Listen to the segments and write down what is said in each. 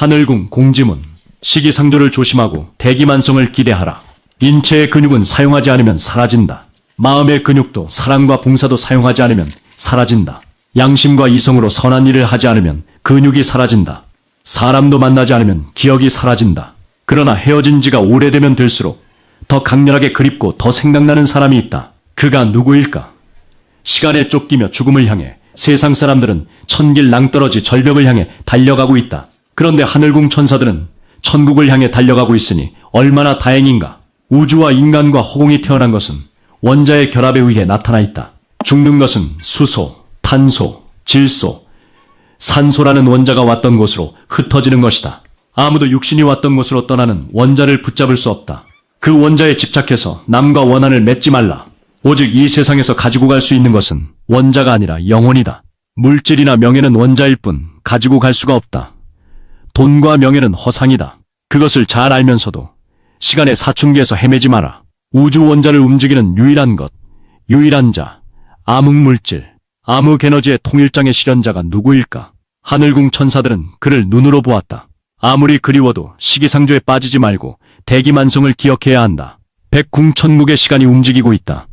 하늘궁 공지문 시기상조를 조심하고 대기만성을 기대하라. 인체의 근육은 사용하지 않으면 사라진다. 마음의 근육도 사랑과 봉사도 사용하지 않으면 사라진다. 양심과 이성으로 선한 일을 하지 않으면 근육이 사라진다. 사람도 만나지 않으면 기억이 사라진다. 그러나 헤어진 지가 오래되면 될수록 더 강렬하게 그립고 더 생각나는 사람이 있다. 그가 누구일까? 시간에 쫓기며 죽음을 향해 세상 사람들은 천길 낭떠러지 절벽을 향해 달려가고 있다. 그런데 하늘궁 천사들은 천국을 향해 달려가고 있으니 얼마나 다행인가. 우주와 인간과 허공이 태어난 것은 원자의 결합에 의해 나타나 있다. 죽는 것은 수소, 탄소, 질소, 산소라는 원자가 왔던 곳으로 흩어지는 것이다. 아무도 육신이 왔던 곳으로 떠나는 원자를 붙잡을 수 없다. 그 원자에 집착해서 남과 원한을 맺지 말라. 오직 이 세상에서 가지고 갈 수 있는 것은 원자가 아니라 영혼이다. 물질이나 명예는 원자일 뿐 가지고 갈 수가 없다. 돈과 명예는 허상이다. 그것을 잘 알면서도 시간의 사춘기에서 헤매지 마라. 우주 원자를 움직이는 유일한 것, 유일한 자, 암흑물질, 암흑에너지의 통일장의 실현자가 누구일까? 하늘궁 천사들은 그를 눈으로 보았다. 아무리 그리워도 시기상조에 빠지지 말고 대기만성을 기억해야 한다. 백궁천묵의 시간이 움직이고 있다.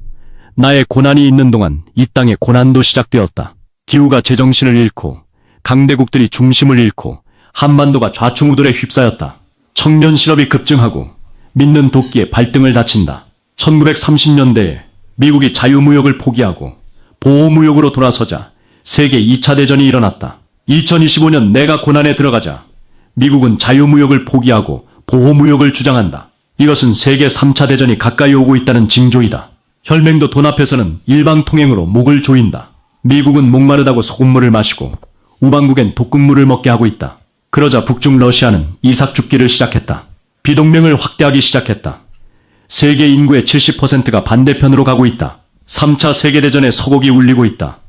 나의 고난이 있는 동안 이 땅의 고난도 시작되었다. 기후가 제정신을 잃고 강대국들이 중심을 잃고 한반도가 좌충우돌에 휩싸였다. 청년 실업이 급증하고 믿는 도끼에 발등을 다친다. 1930년대에 미국이 자유무역을 포기하고 보호무역으로 돌아서자 세계 2차 대전이 일어났다. 2025년 내가 고난에 들어가자 미국은 자유무역을 포기하고 보호무역을 주장한다. 이것은 세계 3차 대전이 가까이 오고 있다는 징조이다. 혈맹도 돈 앞에서는 일방통행으로 목을 조인다. 미국은 목마르다고 소금물을 마시고 우방국엔 독극물을 먹게 하고 있다. 그러자 북중 러시아는 이삭 죽기를 시작했다. 비동맹을 확대하기 시작했다. 세계 인구의 70%가 반대편으로 가고 있다. 3차 세계대전의 서곡이 울리고 있다.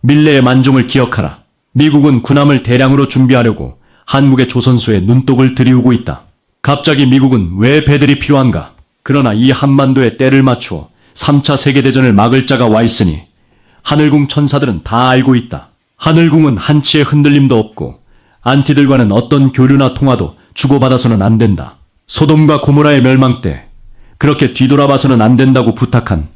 밀레의 만종을 기억하라. 미국은 군함을 대량으로 준비하려고 한국의 조선소에 눈독을 들이우고 있다. 갑자기 미국은 왜 배들이 필요한가? 그러나 이 한반도에 때를 맞추어 3차 세계대전을 막을 자가 와 있으니 하늘궁 천사들은 다 알고 있다. 하늘궁은 한치의 흔들림도 없고 안티들과는 어떤 교류나 통화도 주고받아서는 안 된다. 소돔과 고모라의 멸망 때 그렇게 뒤돌아봐서는 안 된다고 부탁한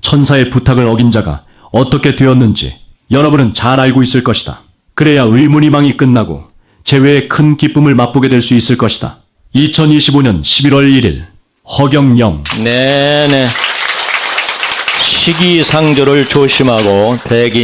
천사의 부탁을 어긴 자가 어떻게 되었는지 여러분은 잘 알고 있을 것이다. 그래야 의문이망이 끝나고 재회의 큰 기쁨을 맛보게 될 수 있을 것이다. 2025년 11월 1일 허경영 네네. 시기상조를 조심하고 대기